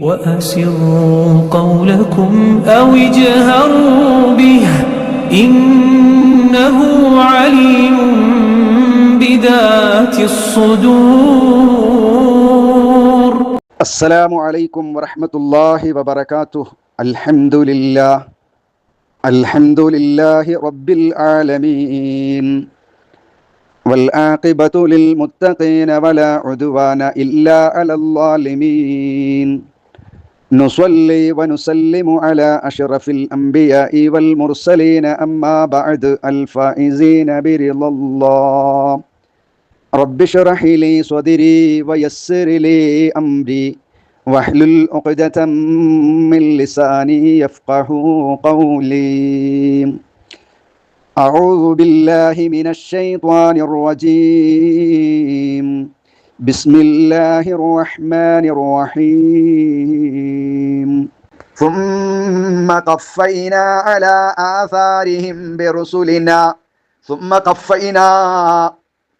وأسروا قولكم أو اجهروا به إنه عليم بذات الصدور. السلام عليكم ورحمة الله وبركاته. الحمد لله. الحمد لله رب العالمين. والعاقبة للمتقين ولا عدوان إلا على الظالمين نصلي ونسلم على أشرف الأنبياء والمرسلين أما بعد الفائزين برضا الله رب اشرح لي صدري ويسر لي أمري واحلل عقدة من لساني يفقه قولي أعوذ بالله من الشيطان الرجيم بسم الله الرحمن الرحيم ثم قفينا على آثارهم برسلنا ثم قفينا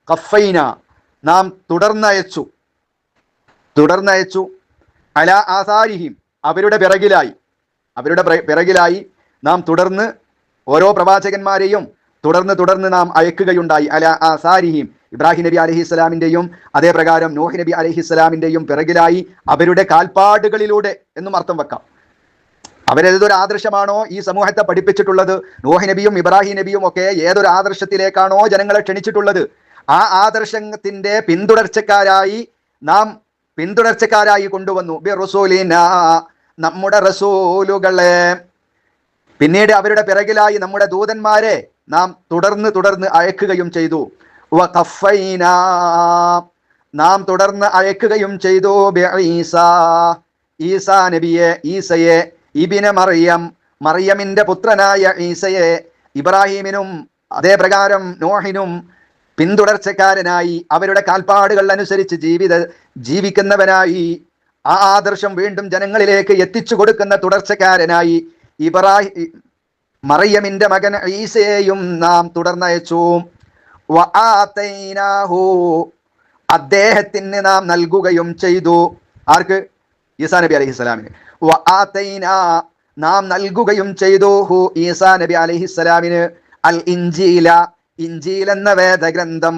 കഫൈന നാം തുടർന്നയച്ചു തുടർന്നയച്ചു അല ആസാരിഹിം അവരുടെ പിറകിലായി അവരുടെ പിറ- പിറകിലായി നാം തുടർന്ന് ഓരോ പ്രവാചകന്മാരെയും തുടർന്ന് തുടർന്ന് നാം അയക്കുകയുണ്ടായി. അല ആസാരിഹിം ഇബ്രാഹിം നബി അലഹി ഇസ്ലാമിന്റെയും അതേ പ്രകാരം നോഹി നബി അലഹി ഇസ്ലാമിന്റെയും പിറകിലായി അവരുടെ കാൽപ്പാടുകളിലൂടെ എന്നും അർത്ഥം വെക്കാം. അവരേതൊരു ആദർശമാണോ ഈ സമൂഹത്തെ പഠിപ്പിച്ചിട്ടുള്ളത്? നോഹി നബിയും ഇബ്രാഹിം നബിയും ഒക്കെ ഏതൊരു ആദർശത്തിലേക്കാണോ ജനങ്ങളെ ക്ഷണിച്ചിട്ടുള്ളത്? ആ ആദർശത്തിന്റെ പിന്തുടർച്ചക്കാരായി നാം പിന്തുടർച്ചക്കാരായി കൊണ്ടുവന്നു. ബി റസൂലിന നമ്മുടെ റസൂലുകളെ പിന്നീട് അവരുടെ പിറകിലായി നമ്മുടെ ദൂതന്മാരെ നാം തുടർന്ന് തുടർന്ന് അയക്കുകയും ചെയ്തു. നാം തുടർന്ന് അയക്കുകയും ചെയ്തു ഈസാ നബിയെ ഈസയെ ഇബിന മറിയം മറിയമിന്റെ പുത്രനായ ഈസയെ ഇബ്രാഹീമിനും അതേ പ്രകാരം നോഹിനും പിന്തുടർച്ചക്കാരനായി അവരുടെ കാൽപ്പാടുകൾ അനുസരിച്ച് ജീവിത ജീവിക്കുന്നവനായി ആ ആദർശം വീണ്ടും ജനങ്ങളിലേക്ക് എത്തിച്ചു കൊടുക്കുന്ന തുടർച്ചക്കാരനായി ഇബ്രാഹി മറിയമിന്റെ മകൻ ഈസയെയും നാം തുടർന്നയച്ചു. അദ്ദേഹത്തിന് നാം നൽകുകയും ചെയ്തു. ആർക്ക്? ഈസാ നബി അലൈഹി സ്വലാമിന്. നാം നൽകുകയും ചെയ്തു. ഹു ഈസാ നബി അലൈഹി സ്വലാമിന്. അൽ ഇഞ്ചീല ഇഞ്ചീൽ എന്ന വേദഗ്രന്ഥം.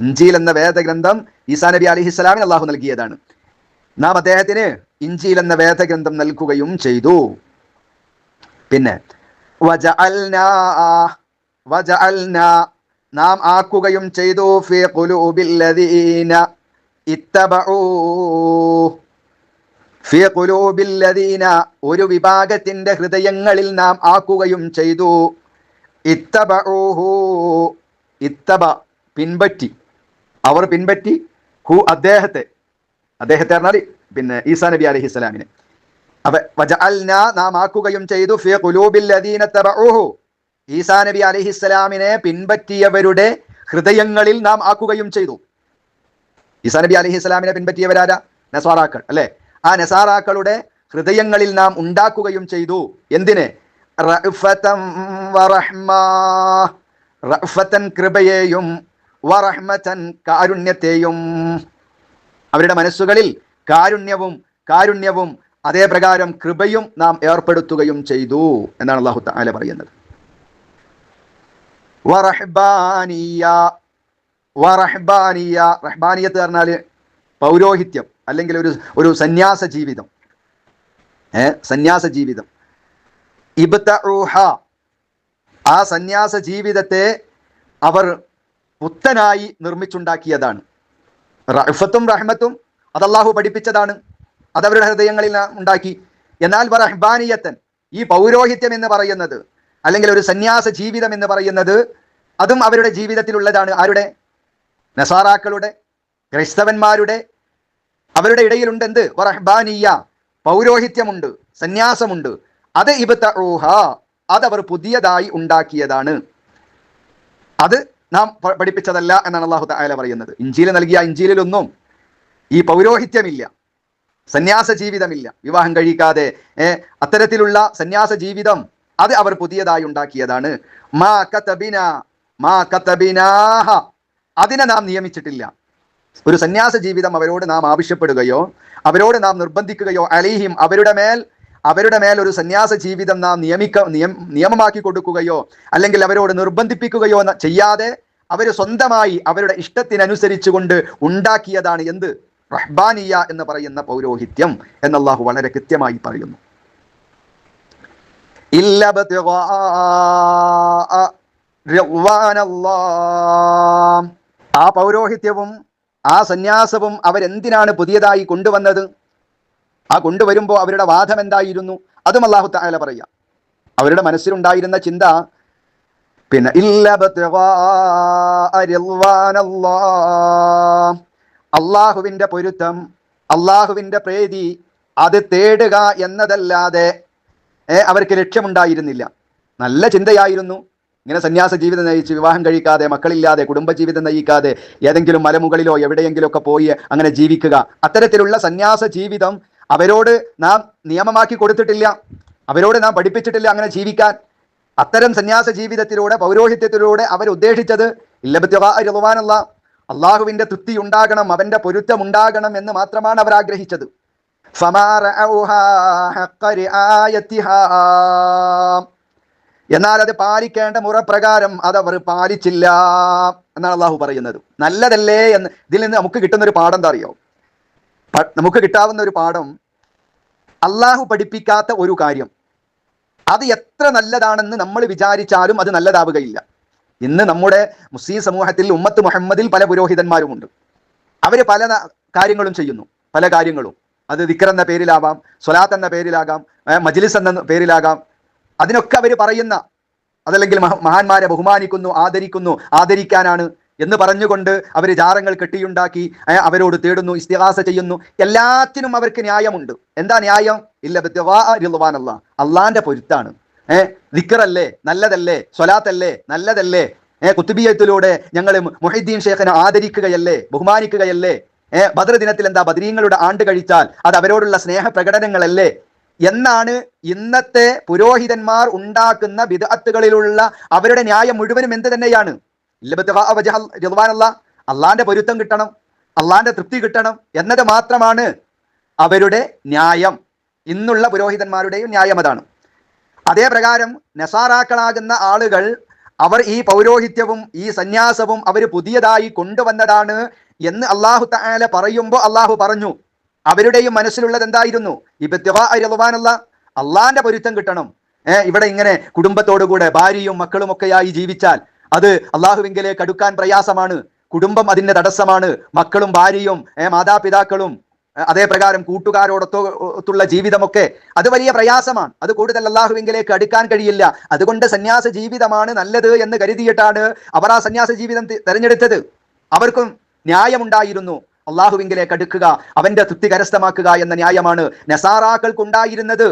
ഇഞ്ചീൽ എന്ന വേദഗ്രന്ഥം ഈസാ നബി അലൈഹി സ്വലാമിന് അള്ളാഹു നൽകിയതാണ്. നാം അദ്ദേഹത്തിന് ഇഞ്ചീൽ എന്ന വേദഗ്രന്ഥം നൽകുകയും ചെയ്തു. പിന്നെ നാം ആക്കുകയും ചെയ്തു ഫീ കുലൂബില്ലദീന ഇത്തബഊ. ഒരു വിഭാഗത്തിന്റെ ഹൃദയങ്ങളിൽ നാം ആക്കുകയും ചെയ്തു. ഇത്തബ പിൻപറ്റി. അവർ പിൻപറ്റി ഹു അദ്ദേഹത്തെ. അദ്ദേഹത്തെ പറഞ്ഞാൽ പിന്നെ ഈസാ നബി അലഹി സ്വലാമിനെ അപ്പൊ വജഅൽന നാം ആക്കുകയും ചെയ്തു. ഈസാ നബി അലൈഹിസ്സലാമിനെ പിൻപറ്റിയവരുടെ ഹൃദയങ്ങളിൽ നാം ആക്കുകയും ചെയ്തു. ഈസാ നബി അലൈഹിസ്സലാമിനെ പിൻപറ്റിയവരാരാ? നസാറാക്കൾ അല്ലെ? ആ നസാറാക്കളുടെ ഹൃദയങ്ങളിൽ നാം ഉണ്ടാക്കുകയും ചെയ്തു. എന്തിന്? കൃപയെയും വറഹ്മതൻ കാരുണ്യത്തെയും. അവരുടെ മനസ്സുകളിൽ കാരുണ്യവും കാരുണ്യവും അതേ പ്രകാരം കൃപയും നാം ഏർപ്പെടുത്തുകയും ചെയ്തു എന്നാണ് അള്ളാഹു താല പറയുന്നത്. വറഹ്ബാനിയ റഹ്ബാനിയത്ത് പറഞ്ഞാൽ പൗരോഹിത്യം അല്ലെങ്കിൽ ഒരു ഒരു സന്യാസ ജീവിതം. ഏ സന്യാസ ജീവിതം. ഇബ്ത ആ സന്യാസ ജീവിതത്തെ അവർ പുത്തനായി നിർമ്മിച്ചുണ്ടാക്കിയതാണ്. റഹ്ഫത്തും റഹ്മത്തും അത് അള്ളാഹു പഠിപ്പിച്ചതാണ്. അത് അവരുടെ ഹൃദയങ്ങളിൽ ഉണ്ടാക്കി. എന്നാൽ റഹ്ബാനിയത്തൻ ഈ പൗരോഹിത്യം എന്ന് പറയുന്നത് അല്ലെങ്കിൽ ഒരു സന്യാസ ജീവിതം എന്ന് പറയുന്നത് അതും അവരുടെ ജീവിതത്തിലുള്ളതാണ്. ആരുടെ? നസാറാക്കളുടെ ക്രൈസ്തവന്മാരുടെ അവരുടെ ഇടയിലുണ്ട് എന്ത് റഹ്ബാനിയ പൗരോഹിത്യമുണ്ട് സന്യാസമുണ്ട്. അത് ഇബത്ത അതവർ പുതിയതായി ഉണ്ടാക്കിയതാണ്. അത് നാം പഠിപ്പിച്ചതല്ല എന്നാണ് അള്ളാഹു താല പറയുന്നത്. ഇഞ്ചിയിൽ നൽകിയ ഇഞ്ചിയിലൊന്നും ഈ പൗരോഹിത്യമില്ല. സന്യാസ ജീവിതമില്ല വിവാഹം കഴിക്കാതെ അത്തരത്തിലുള്ള സന്യാസ ജീവിതം അത് അവർ പുതിയതായി ഉണ്ടാക്കിയതാണ്. മാ കതബിന മാ കതബിനാഹ. അതിനെ നാം നിയമിച്ചിട്ടില്ല. ഒരു സന്യാസ ജീവിതം അവരോട് നാം ആവശ്യപ്പെടുകയോ അവരോട് നാം നിർബന്ധിക്കുകയോ അലിഹിം അവരുടെ മേൽ അവരുടെ മേൽ ഒരു സന്യാസ ജീവിതം നാം നിയമിക്ക നിയമമാക്കി കൊടുക്കുകയോ അല്ലെങ്കിൽ അവരോട് നിർബന്ധിപ്പിക്കുകയോ ചെയ്യാതെ അവർ സ്വന്തമായി അവരുടെ ഇഷ്ടത്തിനനുസരിച്ചുകൊണ്ട് ഉണ്ടാക്കിയതാണ് എന്ത്? റഹ്ബാനിയ എന്ന് പറയുന്ന പൗരോഹിത്യം എന്നല്ലാഹു വളരെ കൃത്യമായി പറയുന്നു. ആ പൗരോഹിത്യവും ആ സന്യാസവും അവരെന്തിനാണ് പുതിയതായി കൊണ്ടുവന്നത്? ആ കൊണ്ടുവരുമ്പോൾ അവരുടെ വാദം എന്തായിരുന്നു? അതും അള്ളാഹു താല പറയാം അവരുടെ മനസ്സിലുണ്ടായിരുന്ന ചിന്ത പിന്നെ അള്ളാഹുവിന്റെ പൊരുത്തം അള്ളാഹുവിന്റെ പ്രീതി അത് തേടുക എന്നതല്ലാതെ അവർക്ക് ലക്ഷ്യമുണ്ടായിരുന്നില്ല. നല്ല ചിന്തയായിരുന്നു. ഇങ്ങനെ സന്യാസ ജീവിതം നയിച്ച് വിവാഹം കഴിക്കാതെ മക്കളില്ലാതെ കുടുംബജീവിതം നയിക്കാതെ ഏതെങ്കിലും മലമുകളിലോ എവിടെയെങ്കിലും ഒക്കെ പോയി അങ്ങനെ ജീവിക്കുക. അത്തരത്തിലുള്ള സന്യാസ ജീവിതം അവരോട് നാം നിയമമാക്കി കൊടുത്തിട്ടില്ല. അവരോട് നാം പഠിപ്പിച്ചിട്ടില്ല അങ്ങനെ ജീവിക്കാൻ. അത്തരം സന്യാസ ജീവിതത്തിലൂടെ പൗരോഹിത്യത്തിലൂടെ അവർ ഉദ്ദേശിച്ചത് അള്ളാഹുവിന്റെ തൃപ്തി ഉണ്ടാകണം അവന്റെ പൊരുത്തം ഉണ്ടാകണം എന്ന് മാത്രമാണ് അവർ ആഗ്രഹിച്ചത്. എന്നാൽ അത് പാലിക്കേണ്ട മുറപ്രകാരം അതവർ പാലിച്ചില്ല എന്നാണ് അള്ളാഹു പറയുന്നത്. നല്ലതല്ലേ എന്ന് ഇതിൽ നിന്ന് നമുക്ക് കിട്ടുന്ന ഒരു പാഠം എന്താ അറിയോ? നമുക്ക് കിട്ടാവുന്ന ഒരു പാഠം അള്ളാഹു പഠിപ്പിക്കാത്ത ഒരു കാര്യം. അത് എത്ര നല്ലതാണെന്ന് നമ്മൾ വിചാരിച്ചാലും അത് നല്ലതാവുകയില്ല. ഇന്ന് നമ്മുടെ മുസ്ലിം സമൂഹത്തിൽ ഉമ്മത്ത് മുഹമ്മദിൽ പല പുരോഹിതന്മാരുമുണ്ട്. അവർ പല കാര്യങ്ങളും ചെയ്യുന്നു. പല കാര്യങ്ങളും. അത് ദിക്കർ എന്ന പേരിലാവാം സ്വലാത്ത് എന്ന പേരിലാകാം മജ്ലിസ് എന്ന പേരിലാകാം. അതിനൊക്കെ അവർ പറയുന്ന അതല്ലെങ്കിൽ മഹ- മഹാന്മാരെ ബഹുമാനിക്കുന്നു ആദരിക്കുന്നു ആദരിക്കാനാണ് എന്ന് പറഞ്ഞുകൊണ്ട് അവർ ജാരങ്ങൾ കെട്ടിയുണ്ടാക്കി അവരോട് തേടുന്നു ഇസ്തിഹാസ ചെയ്യുന്നു. എല്ലാത്തിനും അവർക്ക് ന്യായമുണ്ട്. എന്താ ന്യായം? ഇല്ല ബദ്വാനല്ല അള്ളാന്റെ പൊരുത്താണ്. ഏ? ദിക്കറല്ലേ? നല്ലതല്ലേ? സ്വലാത്തല്ലേ? നല്ലതല്ലേ? ഏ? കുത്തുബിയത്തിലൂടെ ഞങ്ങൾ മുഹിദ്ദീൻ ഷേഖിനെ ആദരിക്കുകയല്ലേ? ബഹുമാനിക്കുകയല്ലേ? ഏ? ബദർ ദിനത്തിൽ എന്താ ബദരീങ്ങളുടെ ആണ്ട് കഴിച്ചാൽ അത് അവരോടുള്ള സ്നേഹ പ്രകടനങ്ങളല്ലേ എന്നാണ് ഇന്നത്തെ പുരോഹിതന്മാർ ഉണ്ടാക്കുന്ന വിദഗ്ധകളിലുള്ള അവരുടെ ന്യായം മുഴുവനും എന്ത് തന്നെയാണ്? അള്ളാന്റെ പൊരുത്തം കിട്ടണം. അള്ളാന്റെ തൃപ്തി കിട്ടണം എന്നത് മാത്രമാണ് അവരുടെ ന്യായം. ഇന്നുള്ള പുരോഹിതന്മാരുടെയും ന്യായം അതാണ്. അതേ പ്രകാരം നസാറാക്കളാകുന്ന ആളുകൾ അവർ ഈ പൗരോഹിത്യവും ഈ സന്യാസവും അവർ പുതിയതായി കൊണ്ടുവന്നതാണ് എന്ന് അള്ളാഹു താല പറയുമ്പോൾ അള്ളാഹു പറഞ്ഞു. അവരുടെയും മനസ്സിലുള്ളത് എന്തായിരുന്നു? ഇബദ്വാനുള്ള അള്ളാന്റെ പൊരുത്തം കിട്ടണം. ഏർ ഇവിടെ ഇങ്ങനെ കുടുംബത്തോടുകൂടെ ഭാര്യയും മക്കളും ഒക്കെയായി ജീവിച്ചാൽ അത് അള്ളാഹുവിങ്കിലേക്ക് അടുക്കാൻ പ്രയാസമാണ്. കുടുംബം അതിന്റെ തടസ്സമാണ്. മക്കളും ഭാര്യയും മാതാപിതാക്കളും ഏർ അതേ കൂട്ടുകാരോടൊത്തു ഒത്തുള്ള ജീവിതമൊക്കെ അത് വലിയ പ്രയാസമാണ്. അത് കൂടുതൽ അള്ളാഹുവിങ്കിലേക്ക് അടുക്കാൻ കഴിയില്ല. അതുകൊണ്ട് സന്യാസ ജീവിതമാണ് നല്ലത് എന്ന് കരുതിയിട്ടാണ് അവർ ആ സന്യാസ ജീവിതം തിരഞ്ഞെടുത്തത്. അവർക്കും ന്യായമുണ്ടായിരുന്നു. അള്ളാഹുവിങ്കിലേക്ക് അടുക്കുക അവന്റെ തൃപ്തി കരസ്ഥമാക്കുക എന്ന ന്യായമാണ് നസാറാക്കൾക്കുണ്ടായിരുന്നത്.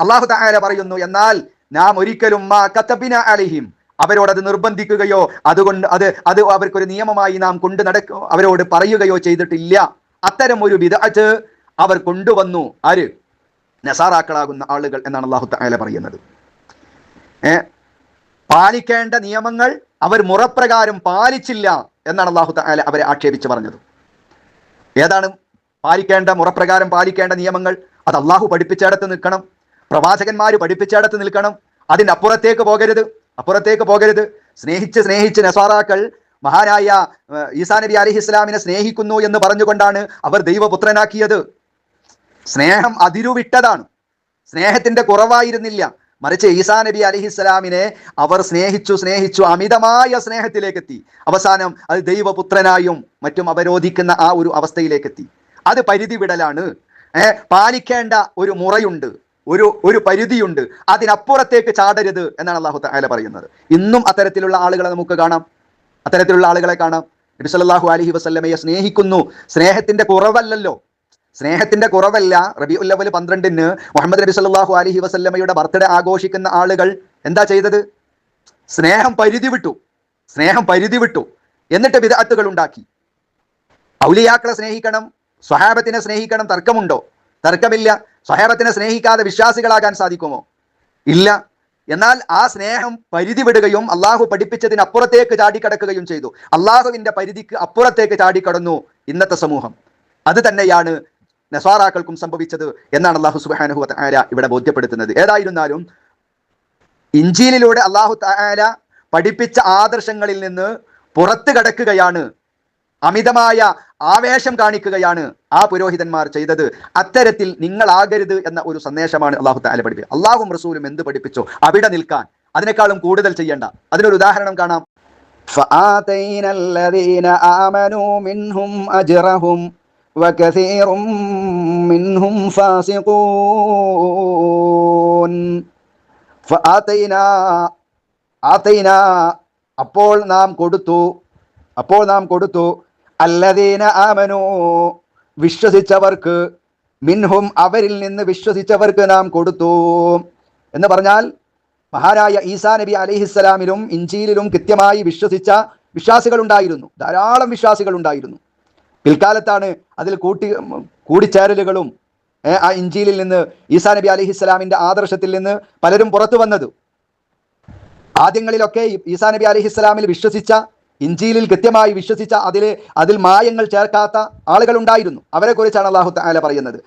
അള്ളാഹു താല പറയുന്നു എന്നാൽ നാം ഒരിക്കലും അലഹിം അവരോട് അത് നിർബന്ധിക്കുകയോ അതുകൊണ്ട് അത് അത് അവർക്കൊരു നിയമമായി നാം കൊണ്ടു നടക്ക അവരോട് പറയുകയോ ചെയ്തിട്ടില്ല. അത്തരം ഒരു വിദഗ്ധ അവർ കൊണ്ടുവന്നു. ആര്? നസാറാക്കളാകുന്ന ആളുകൾ എന്നാണ് അള്ളാഹു താല പറയുന്നത്. പാലിക്കേണ്ട നിയമങ്ങൾ അവർ മുറപ്രകാരം പാലിച്ചില്ല എന്നാണ് അള്ളാഹു താല അവരെ ആക്ഷേപിച്ച് പറഞ്ഞത്. ഏതാണ് പാലിക്കേണ്ട മുറപ്രകാരം പാലിക്കേണ്ട നിയമങ്ങൾ? അത് അള്ളാഹു പഠിപ്പിച്ചിടത്ത് നിൽക്കണം പ്രവാചകന്മാർ പഠിപ്പിച്ചിടത്ത് നിൽക്കണം അതിന്റെ അപ്പുറത്തേക്ക് പോകരുത് അപ്പുറത്തേക്ക് പോകരുത്. സ്നേഹിച്ച് സ്നേഹിച്ച് നസാറാക്കൾ മഹാനായ ഈസാ നബി അലഹി ഇസ്ലാമിനെ സ്നേഹിക്കുന്നു എന്ന് പറഞ്ഞുകൊണ്ടാണ് അവർ ദൈവപുത്രനാക്കിയത്. സ്നേഹം അതിരുവിട്ടതാണ്. സ്നേഹത്തിന്റെ കുറവായിരുന്നില്ല. മറിച്ച് ഈസാ നബി അലിഹിസ്സലാമിനെ അവർ സ്നേഹിച്ചു സ്നേഹിച്ചു അമിതമായ സ്നേഹത്തിലേക്ക് എത്തി അവസാനം അത് ദൈവപുത്രനായും മറ്റും അവരോധിക്കുന്ന ആ ഒരു അവസ്ഥയിലേക്ക് എത്തി അത് പരിധി വിടലാണ്. പാലിക്കേണ്ട ഒരു മുറയുണ്ട്. ഒരു ഒരു പരിധിയുണ്ട്. അതിനപ്പുറത്തേക്ക് ചാടരുത് എന്നാണ് അള്ളാഹു താല പറയുന്നത്. ഇന്നും അത്തരത്തിലുള്ള ആളുകളെ നമുക്ക് കാണാം. അത്തരത്തിലുള്ള ആളുകളെ കാണാം. നബി സല്ലല്ലാഹു അലൈഹി വസല്ലമയെ സ്നേഹിക്കുന്നു. സ്നേഹത്തിന്റെ കുറവല്ലല്ലോ. സ്നേഹത്തിന്റെ കുറവല്ല. റബി ഉല്ലവൽ പന്ത്രണ്ടിന് മുഹമ്മദ് നബി സല്ലല്ലാഹു അലൈഹി വസല്ലമയുടെ ബർത്ത്ഡേ ആഘോഷിക്കുന്ന ആളുകൾ എന്താ ചെയ്തത്? സ്നേഹം പരിധി വിട്ടു. സ്നേഹം പരിധി വിട്ടു. എന്നിട്ട് വിദഗ്ധകൾ ഉണ്ടാക്കി. ഔലിയാക്കളെ സ്നേഹിക്കണം. സ്വഹാബത്തിനെ സ്നേഹിക്കണം. തർക്കമുണ്ടോ? തർക്കമില്ല. സ്വഹാബത്തിനെ സ്നേഹിക്കാതെ വിശ്വാസികളാകാൻ സാധിക്കുമോ? ഇല്ല. എന്നാൽ ആ സ്നേഹം പരിധി വിടുകയും അള്ളാഹു പഠിപ്പിച്ചതിന് അപ്പുറത്തേക്ക് ചാടിക്കടക്കുകയും ചെയ്തു. അള്ളാഹുവിന്റെ പരിധിക്ക് അപ്പുറത്തേക്ക് ചാടിക്കടന്നു ഇന്നത്തെ സമൂഹം. അത് തന്നെയാണ് നസ്വാറാക്കൾക്കും സംഭവിച്ചത് എന്നാണ് അള്ളാഹു സുബാനഹു താര ഇവിടെ ബോധ്യപ്പെടുത്തുന്നത്. ഏതായിരുന്നാലും ഇഞ്ചിയിലൂടെ അള്ളാഹു താര പഠിപ്പിച്ച ആദർശങ്ങളിൽ നിന്ന് പുറത്തു കടക്കുകയാണ് അമിതമായ ആവേശം കാണിക്കുകയാണ് ആ പുരോഹിതന്മാർ ചെയ്തത്. അത്തരത്തിൽ നിങ്ങളാകരുത് എന്ന ഒരു സന്ദേശമാണ് അള്ളാഹു താല പഠിപ്പിച്ചത്. അള്ളാഹും റസൂലും എന്ത് പഠിപ്പിച്ചോ? അവിടെ നിൽക്കാൻ. അതിനേക്കാളും കൂടുതൽ ചെയ്യേണ്ട. അതിനൊരു ഉദാഹരണം കാണാം. അപ്പോൾ നാം കൊടുത്തു. അപ്പോൾ നാം കൊടുത്തു. അല്ലദീന ആമനു. വിശ്വസിച്ചവർക്ക് മിൻഹും അവരിൽ നിന്ന് വിശ്വസിച്ചവർക്ക് നാം കൊടുത്തു. എന്ന് പറഞ്ഞാൽ മഹാരായ ഈസാ നബി അലിഹിസ്സലാമിലും ഇഞ്ചിയിലും കൃത്യമായി വിശ്വസിച്ച വിശ്വാസികൾ ഉണ്ടായിരുന്നു ധാരാളം വിശ്വാസികൾ ഉണ്ടായിരുന്നു പിൽക്കാലത്താണ് അതിൽ കൂട്ടി കൂടിച്ചേരലുകളും ആ ഇഞ്ചിയിലിൽ നിന്ന് ഈസാ നബി അലിഹിസ്സലാമിന്റെ ആദർശത്തിൽ നിന്ന് പലരും പുറത്തു വന്നത്. ആദ്യങ്ങളിലൊക്കെ ഈസാ നബി അലിഹിസ്സലാമിൽ വിശ്വസിച്ച ഇഞ്ചിയിലിൽ കൃത്യമായി വിശ്വസിച്ച അതിൽ അതിൽ മായങ്ങൾ ചേർക്കാത്ത ആളുകളുണ്ടായിരുന്നു. അവരെ കുറിച്ചാണ് അള്ളാഹു താല പറയുന്നത്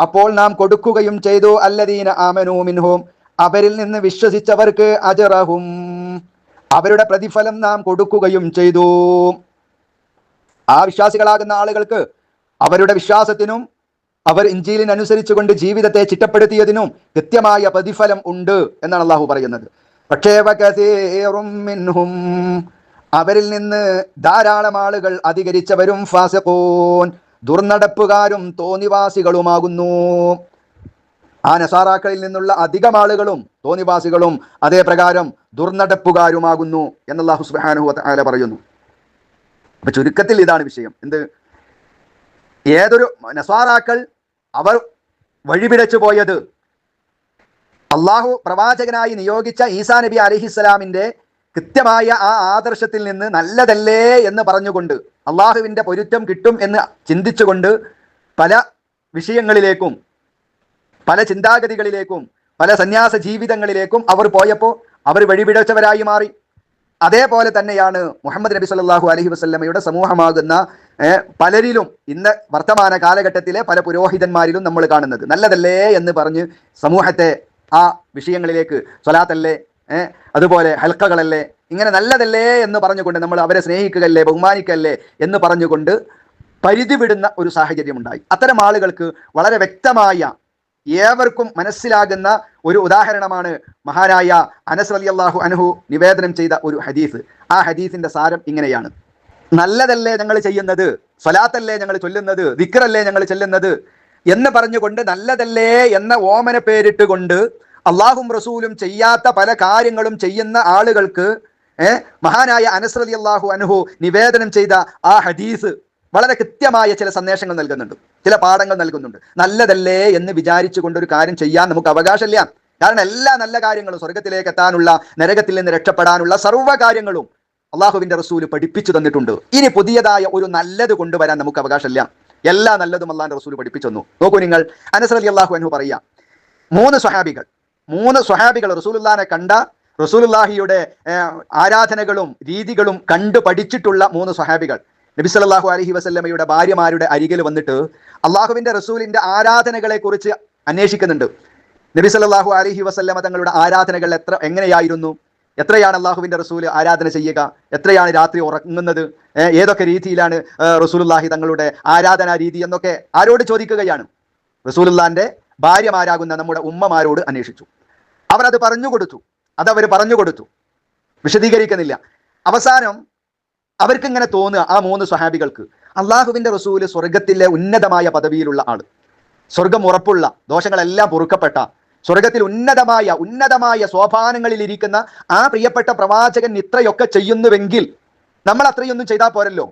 അപ്പോൾ നാം കൊടുക്കുകയും ചെയ്തു. അല്ലദീന ആമനൂ മിൻഹും. അവരിൽ നിന്ന് വിശ്വസിച്ചവർക്ക് അജറഹും. അവരുടെ പ്രതിഫലം നാം കൊടുക്കുകയും ചെയ്തു. ആ വിശ്വാസികളാകുന്ന ആളുകൾക്ക് അവരുടെ വിശ്വാസത്തിനും അവർ ഇഞ്ചിയിലിനനുസരിച്ചുകൊണ്ട് ജീവിതത്തെ ചിട്ടപ്പെടുത്തിയതിനും കൃത്യമായ പ്രതിഫലം ഉണ്ട് എന്നാണ് അള്ളാഹു പറയുന്നത്. പക്ഷേ മിൻഹും അവരിൽ നിന്ന് ധാരാളം ആളുകൾ അധികരിച്ചവരും ഫാസിഖൂൻ. ദുർനടപ്പുകാരും തോന്നിവാസികളുമാകുന്നു. ആ നസാറാക്കളിൽ നിന്നുള്ള അധികം ആളുകളും തോന്നിവാസികളും അതേ പ്രകാരം ദുർനടപ്പുകാരുമാകുന്നു എന്നല്ലാഹു സുബ്ഹാനഹു വതആല പറയുന്നു. അപ്പൊ ചുരുക്കത്തിൽ ഇതാണ് വിഷയം. എന്ത്? ഏതൊരു നസാറാക്കൾ അവർ വഴിപിടച്ചു പോയത് അള്ളാഹു പ്രവാചകനായി നിയോഗിച്ച ഈസാ നബി അലിഹിസ്സലാമിന്റെ കൃത്യമായ ആ ആദർശത്തിൽ നിന്ന് നല്ലതല്ലേ എന്ന് പറഞ്ഞുകൊണ്ട് അള്ളാഹുവിന്റെ പൊരുത്തം കിട്ടും എന്ന് ചിന്തിച്ചുകൊണ്ട് പല വിഷയങ്ങളിലേക്കും പല ചിന്താഗതികളിലേക്കും പല സന്യാസ ജീവിതങ്ങളിലേക്കും അവർ പോയപ്പോൾ അവർ വഴിപിഴച്ചവരായി മാറി. അതേപോലെ തന്നെയാണ് മുഹമ്മദ് നബി സല്ലാഹു അലഹി വസല്ലമയുടെ സമൂഹമാകുന്ന പലരിലും ഇന്ന് വർത്തമാന കാലഘട്ടത്തിലെ പല പുരോഹിതന്മാരിലും നമ്മൾ കാണുന്നത്. നല്ലതല്ലേ എന്ന് പറഞ്ഞ് സമൂഹത്തെ ആ വിഷയങ്ങളിലേക്ക് സ്വലാത്തല്ലേ അതുപോലെ ഹൽക്കകളല്ലേ ഇങ്ങനെ നല്ലതല്ലേ എന്ന് പറഞ്ഞുകൊണ്ട് നമ്മൾ അവരെ സ്നേഹിക്കുകയല്ലേ ബഹുമാനിക്കല്ലേ എന്ന് പറഞ്ഞുകൊണ്ട് പരിധി വിടുന്ന ഒരു സാഹചര്യം ഉണ്ടായി അത്തരം ആളുകൾക്ക് വളരെ വ്യക്തമായ ഏവർക്കും മനസ്സിലാകുന്ന ഒരു ഉദാഹരണമാണ് മഹാനായ അനസ് അലി അള്ളാഹു അനുഹു നിവേദനം ചെയ്ത ഒരു ഹദീസ്. ആ ഹദീസിന്റെ സാരം ഇങ്ങനെയാണ്. നല്ലതല്ലേ ഞങ്ങൾ ചെയ്യുന്നത് സ്വലാത്തല്ലേ ഞങ്ങൾ ചൊല്ലുന്നത് ദിക്കറല്ലേ ഞങ്ങൾ ചെല്ലുന്നത് എന്ന് പറഞ്ഞുകൊണ്ട് നല്ലതല്ലേ എന്ന ഓമന പേരിട്ട് കൊണ്ട് അള്ളാഹും റസൂലും ചെയ്യാത്ത പല കാര്യങ്ങളും ചെയ്യുന്ന ആളുകൾക്ക് ഏഹ് മഹാനായ അനസ് അലി അള്ളാഹു അനുഹു നിവേദനം ചെയ്ത ആ ഹദീസ് വളരെ കൃത്യമായ ചില സന്ദേശങ്ങൾ നൽകുന്നുണ്ട്. ചില പാഠങ്ങൾ നൽകുന്നുണ്ട്. നല്ലതല്ലേ എന്ന് വിചാരിച്ചുകൊണ്ട് ഒരു കാര്യം ചെയ്യാൻ നമുക്ക് അവകാശമില്ല. കാരണം എല്ലാ നല്ല കാര്യങ്ങളും സ്വർഗത്തിലേക്ക് എത്താനുള്ള നരകത്തിൽ നിന്ന് രക്ഷപ്പെടാനുള്ള സർവ കാര്യങ്ങളും അള്ളാഹുവിന്റെ റസൂൽ പഠിപ്പിച്ചു തന്നിട്ടുണ്ട്. ഇനി പുതിയതായ ഒരു നല്ലത് കൊണ്ടുവരാൻ നമുക്ക് അവകാശമില്ല. എല്ലാ നല്ലതും അള്ളാന്റെ റസൂൽ പഠിപ്പിച്ചു തന്നു. നോക്കൂ നിങ്ങൾ അനസ് അലി അള്ളാഹു അനു പറയാ മൂന്ന് സ്വഹാബികൾ മൂന്ന് സ്വഹാബികൾ റസൂലുല്ലാനെ കണ്ട റസൂലുല്ലാഹിയുടെ ആരാധനകളും രീതികളും കണ്ടു പഠിച്ചിട്ടുള്ള മൂന്ന് സ്വഹാബികൾ. നബി സല്ലല്ലാഹു അലൈഹി വസല്ലമയുടെ ഭാര്യമാരുടെ അരികിൽ വന്നിട്ട് അള്ളാഹുവിന്റെ റസൂലിന്റെ ആരാധനകളെ കുറിച്ച് അന്വേഷിക്കുന്നുണ്ട്. നബി സല്ലല്ലാഹു അലൈഹി വസല്ലമ തങ്ങളുടെ ആരാധനകൾ എത്ര എങ്ങനെയായിരുന്നു? എത്രയാണ് അള്ളാഹുവിന്റെ റസൂൽ ആരാധന ചെയ്യുക? എത്രയാണ് രാത്രി ഉറങ്ങുന്നത്? ഏതൊക്കെ രീതിയിലാണ് റസൂലുല്ലാഹി തങ്ങളുടെ ആരാധനാ രീതി എന്നൊക്കെ ആരോട് ചോദിക്കുകയാണ്. റസൂലുള്ളാന്റെ ഭാര്യമാരാകുന്ന നമ്മുടെ ഉമ്മമാരോട് അന്വേഷിച്ചു. അവരത് പറഞ്ഞു കൊടുത്തു. അതവർ പറഞ്ഞു കൊടുത്തു. വിശദീകരിക്കുന്നില്ല. അവസാനം അവർക്ക് ഇങ്ങനെ തോന്നുക ആ മൂന്ന് സ്വഹാബികൾക്ക് അള്ളാഹുവിന്റെ റസൂൽ സ്വർഗത്തിലെ ഉന്നതമായ പദവിയിലുള്ള ആൾ. സ്വർഗം ഉറപ്പുള്ള ദോഷങ്ങളെല്ലാം പൊറുക്കപ്പെട്ട സ്വർഗത്തിൽ ഉന്നതമായ ഉന്നതമായ ഇരിക്കുന്ന ആ പ്രിയപ്പെട്ട പ്രവാചകൻ ഇത്രയൊക്കെ ചെയ്യുന്നുവെങ്കിൽ നമ്മൾ അത്രയൊന്നും ചെയ്താൽ പോരല്ലോ.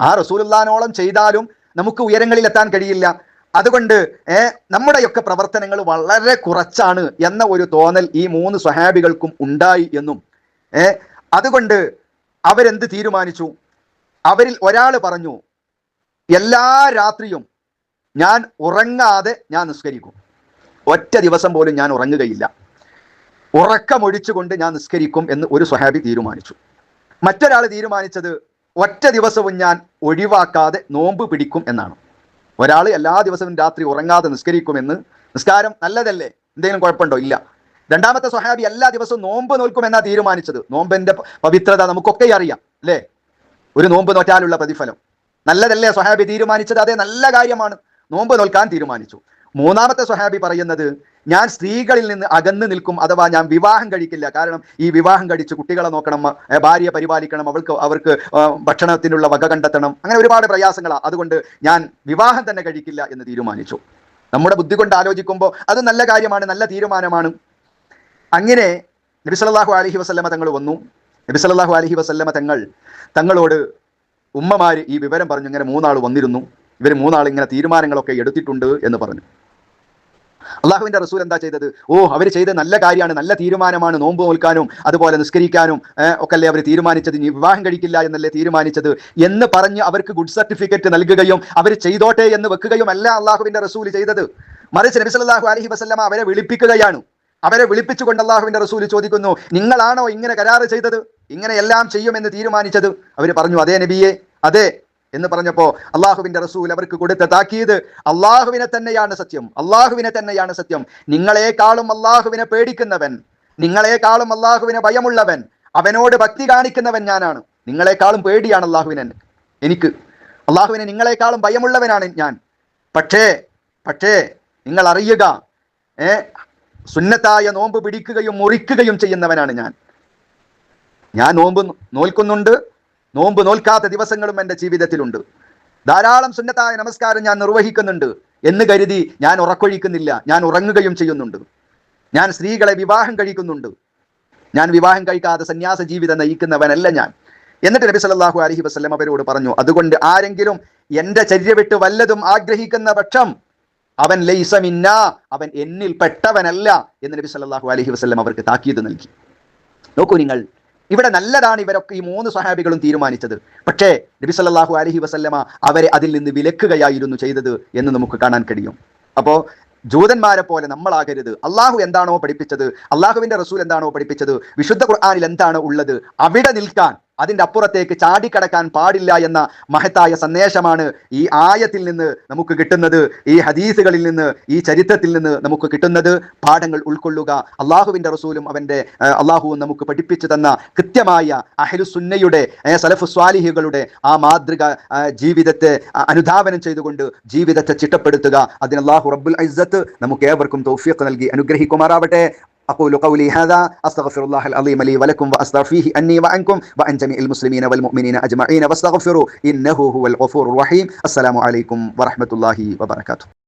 ആ റസൂലുള്ളാനോളം ചെയ്താലും നമുക്ക് ഉയരങ്ങളിൽ എത്താൻ കഴിയില്ല. അതുകൊണ്ട് നമ്മുടെയൊക്കെ പ്രവർത്തനങ്ങൾ വളരെ കുറച്ചാണ് എന്ന ഒരു തോന്നൽ ഈ മൂന്ന് സ്വഹാബികൾക്കും ഉണ്ടായി എന്നും. അതുകൊണ്ട് അവരെന്ത് തീരുമാനിച്ചു? അവരിൽ ഒരാൾ പറഞ്ഞു എല്ലാ രാത്രിയും ഞാൻ ഉറങ്ങാതെ ഞാൻ നിസ്കരിക്കും. ഒറ്റ ദിവസം പോലും ഞാൻ ഉറങ്ങുകയില്ല. ഉറക്കമൊഴിച്ചുകൊണ്ട് ഞാൻ നിസ്കരിക്കും എന്ന് ഒരു സ്വഹാബി തീരുമാനിച്ചു. മറ്റൊരാൾ തീരുമാനിച്ചത് ഒറ്റ ദിവസവും ഞാൻ ഒഴിവാക്കാതെ നോമ്പ് പിടിക്കും എന്നാണ്. ഒരാൾ എല്ലാ ദിവസവും രാത്രി ഉറങ്ങാതെ നിസ്കരിക്കുമെന്ന് നിസ്കാരം നല്ലതല്ലേ? എന്തെങ്കിലും കുഴപ്പമുണ്ടോ? ഇല്ല. രണ്ടാമത്തെ സ്വഹാബി എല്ലാ ദിവസവും നോമ്പ് നോൽക്കുമെന്നാണ് തീരുമാനിച്ചത്. നോമ്പിന്റെ പവിത്രത നമുക്കൊക്കെ അറിയാം അല്ലേ? ഒരു നോമ്പ് നോറ്റാലുള്ള പ്രതിഫലം. നല്ലതല്ലേ സ്വഹാബി തീരുമാനിച്ചത്? അതേ നല്ല കാര്യമാണ്. നോമ്പ് നോൽക്കാൻ തീരുമാനിച്ചു. മൂന്നാമത്തെ സ്വഹാബി പറയുന്നത് ഞാൻ സ്ത്രീകളിൽ നിന്ന് അകന്നു നിൽക്കും അഥവാ ഞാൻ വിവാഹം കഴിക്കില്ല. കാരണം ഈ വിവാഹം കഴിച്ച് കുട്ടികളെ നോക്കണം ഭാര്യയെ പരിപാലിക്കണം അവൾക്ക് അവർക്ക് ഭക്ഷണത്തിനുള്ള വക കണ്ടെത്തണം. അങ്ങനെ ഒരുപാട് പ്രയാസങ്ങളാണ് അതുകൊണ്ട് ഞാൻ വിവാഹം തന്നെ കഴിക്കില്ല എന്ന് തീരുമാനിച്ചു. നമ്മുടെ ബുദ്ധി കൊണ്ട് ആലോചിക്കുമ്പോൾ അത് നല്ല കാര്യമാണ് നല്ല തീരുമാനമാണ്. അങ്ങനെ നബി സല്ലല്ലാഹു അലൈഹി വസല്ലമ തങ്ങൾ വന്നു. നബി സല്ലല്ലാഹു അലൈഹി വസല്ലമ തങ്ങൾ തങ്ങളോട് ഉമ്മമാര് ഈ വിവരം പറഞ്ഞു. ഇങ്ങനെ മൂന്നാൾ വന്നിരുന്നു. ഇവർ മൂന്നാൾ ഇങ്ങനെ തീരുമാനങ്ങളൊക്കെ എടുത്തിട്ടുണ്ട് എന്ന് പറഞ്ഞു. അള്ളാഹുവിന്റെ റസൂൽ എന്താ ചെയ്തത്? ഓ അവർ ചെയ്ത നല്ല കാര്യമാണ് നല്ല തീരുമാനമാണ് നോമ്പ് നോൽക്കാനും അതുപോലെ നിസ്കരിക്കാനും ഒക്കെ അല്ലേ അവർ തീരുമാനിച്ചത്? ഇനി വിവാഹം കഴിക്കില്ല എന്നല്ലേ തീരുമാനിച്ചത്? എന്ന് പറഞ്ഞ് അവർക്ക് ഗുഡ് സർട്ടിഫിക്കറ്റ് നൽകുകയും അവർ ചെയ്തോട്ടെ എന്ന് വെക്കുകയും അല്ല അള്ളാഹുവിന്റെ റസൂൽ ചെയ്തത്. മറിച്ച് നബി സല്ലല്ലാഹു അലൈഹി വസല്ലമ അവരെ വിളിപ്പിക്കുകയാണ്. അവരെ വിളിപ്പിച്ചുകൊണ്ട് അള്ളാഹുവിന്റെ റസൂൽ ചോദിക്കുന്നു നിങ്ങളാണോ ഇങ്ങനെ കരാറ് ചെയ്തത്? ഇങ്ങനെയെല്ലാം ചെയ്യുമെന്ന് തീരുമാനിച്ചത്? അവർ പറഞ്ഞു അതേ നബിയെ അതെ എന്ന് പറഞ്ഞപ്പോ അള്ളാഹുവിന്റെ റസൂൽ അവർക്ക് കൊടുത്ത താക്കീത് അള്ളാഹുവിനെ തന്നെയാണ് സത്യം. അള്ളാഹുവിനെ തന്നെയാണ് സത്യം. നിങ്ങളെക്കാളും അള്ളാഹുവിനെ പേടിക്കുന്നവൻ നിങ്ങളെക്കാളും അള്ളാഹുവിനെ ഭയമുള്ളവൻ അവനോട് ഭക്തി കാണിക്കുന്നവൻ ഞാനാണ്. നിങ്ങളെക്കാളും പേടിയാണ് അള്ളാഹുവിനെ എനിക്ക്. അള്ളാഹുവിനെ നിങ്ങളെക്കാളും ഭയമുള്ളവനാണ് ഞാൻ. പക്ഷേ പക്ഷേ നിങ്ങൾ അറിയുക ഏ സുന്നത്തായ നോമ്പ് പിടിക്കുകയും മുറിക്കുകയും ചെയ്യുന്നവനാണ് ഞാൻ. ഞാൻ നോമ്പ് നോൽക്കുന്നുണ്ട് നോമ്പ് നോൽക്കാത്ത ദിവസങ്ങളും എന്റെ ജീവിതത്തിലുണ്ട്. ധാരാളം സുന്നത്തായ നമസ്കാരം ഞാൻ നിർവഹിക്കുന്നുണ്ട് എന്ന് കരുതി ഞാൻ ഉറക്കൊഴിക്കുന്നില്ല. ഞാൻ ഉറങ്ങുകയും ചെയ്യുന്നുണ്ട്. ഞാൻ സ്ത്രീകളെ വിവാഹം കഴിക്കുന്നുണ്ട്. ഞാൻ വിവാഹം കഴിക്കാതെ സന്യാസ ജീവിതം നയിക്കുന്നവനല്ല ഞാൻ. എന്നിട്ട് നബി സല്ലാഹു അലഹി വസ്ലം അവരോട് പറഞ്ഞു അതുകൊണ്ട് ആരെങ്കിലും എന്റെ ചര്യ വിട്ട് വല്ലതും ആഗ്രഹിക്കുന്ന പക്ഷം അവൻ ലൈസമിന്ന അവൻ എന്നിൽ പെട്ടവനല്ല എന്ന് നബി സല്ലാഹു അലഹി വസ്ലം അവർക്ക് താക്കീത് നൽകി. നോക്കൂ നിങ്ങൾ ഇവിടെ നല്ലതാണ് ഇവരൊക്കെ ഈ മൂന്ന് സഹാബികളും തീരുമാനിച്ചത്. പക്ഷേ നബി സല്ലാഹു അലഹി വസല്ലമ അവരെ അതിൽ നിന്ന് വിലക്കുകയായിരുന്നു ചെയ്തത് എന്ന് നമുക്ക് കാണാൻ കഴിയും. അപ്പോൾ ജൂതന്മാരെ പോലെ നമ്മളാകരുത്. അള്ളാഹു എന്താണോ പഠിപ്പിച്ചത് അള്ളാഹുവിന്റെ റസൂൽ എന്താണോ പഠിപ്പിച്ചത് വിശുദ്ധ ഖുർആാനിൽ എന്താണ് ഉള്ളത് അവിടെ നിൽക്കാൻ അതിന്റെ അപ്പുറത്തേക്ക് ചാടിക്കടക്കാൻ പാടില്ല എന്ന മഹത്തായ സന്ദേശമാണ് ഈ ആയത്തിൽ നിന്ന് നമുക്ക് കിട്ടുന്നത് ഈ ഹദീസുകളിൽ നിന്ന് ഈ ചരിത്രത്തിൽ നിന്ന് നമുക്ക് കിട്ടുന്നത്. പാഠങ്ങൾ ഉൾക്കൊള്ളുക. അള്ളാഹുവിന്റെ റസൂലും അവന്റെ അള്ളാഹുവും നമുക്ക് പഠിപ്പിച്ചു തന്ന കൃത്യമായ അഹലുസുന്നയുടെ സലഫു സ്വാലിഹികളുടെ ആ മാതൃക ജീവിതത്തെ അനുധാവനം ചെയ്തുകൊണ്ട് ജീവിതത്തെ ചിട്ടപ്പെടുത്തുക. അതിന് അള്ളാഹു റബ്ബുൽ ഇസ്സത്ത് നമുക്ക് ഏവർക്കും തൗഫീഖ് നൽകി അനുഗ്രഹിക്കുമാറാവട്ടെ. أقول قولي هذا أستغفر الله العظيم لي ولكم وأستغفيه أني وعنكم وعن جميع المسلمين والمؤمنين أجمعين واستغفروا إنه هو الغفور الرحيم. السلام عليكم ورحمة الله وبركاته.